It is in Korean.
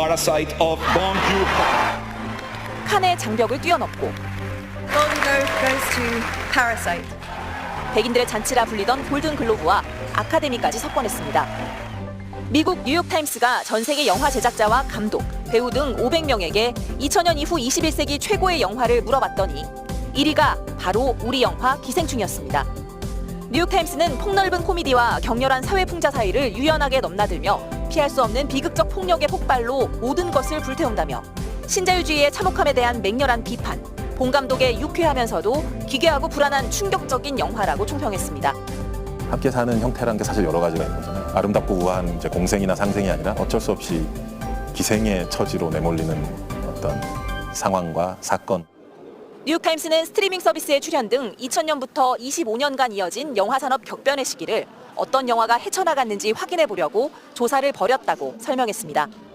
Parasite of Bong Joon-ho. 칸의 장벽을 뛰어넘고 Golden Globe goes to Parasite. 백인들의 잔치라 불리던 골든 글로브와 아카데미까지 석권했습니다. 미국 뉴욕타임스가 전 세계 영화 제작자와 감독, 배우 등 500명에게 2000년 이후 21세기 최고의 영화를 물어봤더니 1위가 바로 우리 영화 기생충이었습니다. 뉴욕타임스는 폭넓은 코미디와 격렬한 사회 풍자 사이를 유연하게 넘나들며 피할 수 없는 비극적 폭력의 폭발로 모든 것을 불태운다며 신자유주의의 참혹함에 대한 맹렬한 비판, 본 감독의 유쾌하면서도 기괴하고 불안한 충격적인 영화라고 총평했습니다. 함께 사는 형태라는 게 사실 여러 가지가 있는 거잖아요. 아름답고 우아한 이제 공생이나 상생이 아니라 어쩔 수 없이 기생의 처지로 내몰리는 어떤 상황과 사건. 뉴욕타임스는 스트리밍 서비스에 출연 등 2000년부터 25년간 이어진 영화 산업 격변의 시기를 어떤 영화가 헤쳐나갔는지 확인해 보려고 조사를 벌였다고 설명했습니다.